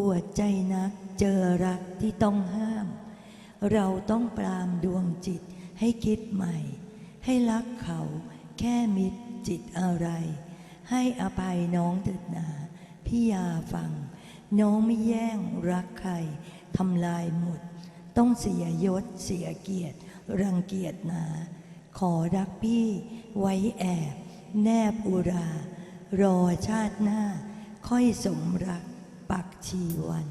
ปวดใจนักเจอรักที่ต้องห้าม เราต้องปรามดวงจิตให้คิดใหม่ ให้รักเขาแค่มิตรจิตอะไร ให้อภัยน้องเถิดนาพี่ยาฟัง น้องไม่แย่งรักใครทำลายหมด ต้องเสียยศเสียเกียรติรังเกียจนา ขอรักพี่ไว้แอบ แนบอุรา รอชาติหน้า ค่อยสมรัก ปักชีวัน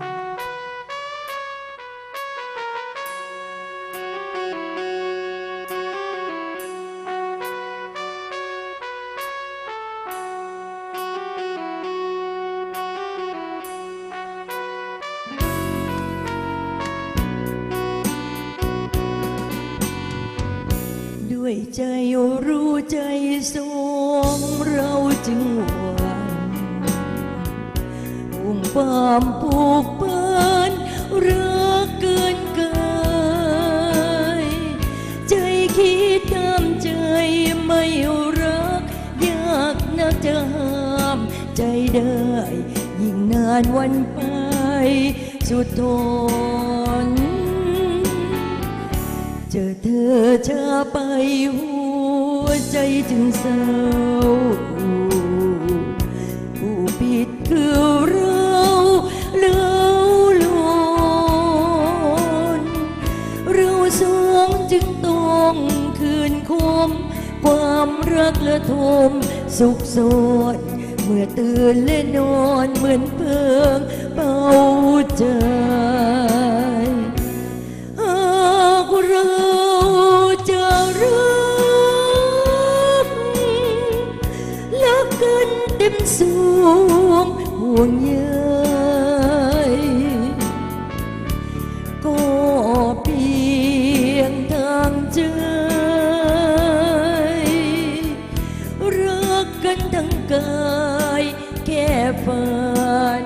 ด้วยใจรู้ใจสวงเราจึงหว ความผูกพันรักเกินกายใจคิดตามใจไม่รัก ยากนักจะห้ามใจได้ ยิ่งนานวันไป สุดทน เจอเธอชาไปหัวใจถึงเศร้าผู้ผิดคือ ความรักและทมสุขสดเมื่อตื่นและนอนเหมือนเพิงเบาใจหากเราจะรักรักกันเต็มสวงห่วงใยก็ ทั้งกายแค่ฝัน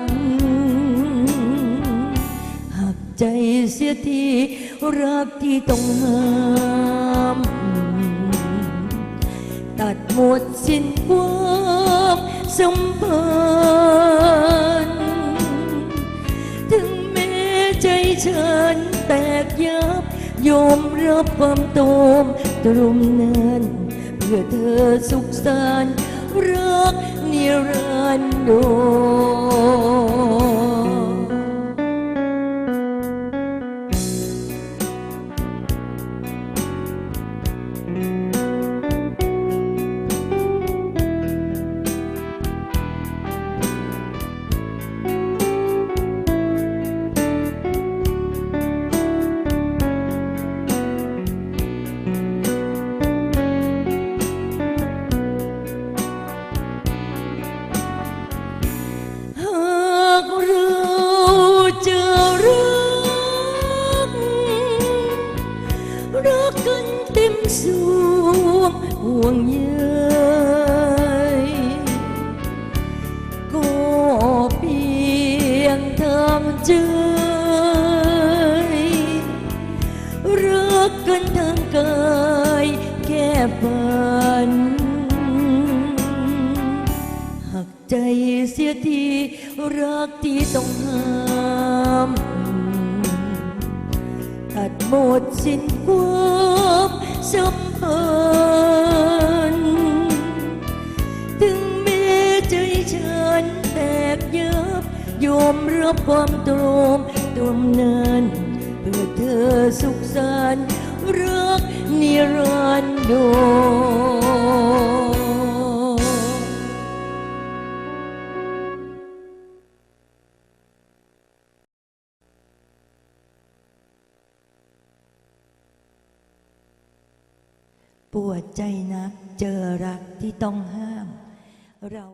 หักใจเสียทีรักที่ต้องห้ามตัดหมดสิ้นความสัมพันธ์ถึงแม้ใจฉันแตกยับยอมรับความโตมตรมนั้นเพื่อเธอสุขสันต์ รักนิรันดร กกันเต็มสวงห่วงใยก็เพียงทำใจรักกันทางกายแค่ฝันหักใจเสียทีรักที่ต้องห้ามตัดหมดสิ้นความ สมพันถึงแม้ใจฉันแตกยับยอมรับความตรมตรมนั้นเพื่อเธอสุขสันต์รักนิรันดร ปวดใจนักเจอรักที่ต้องห้ามเรา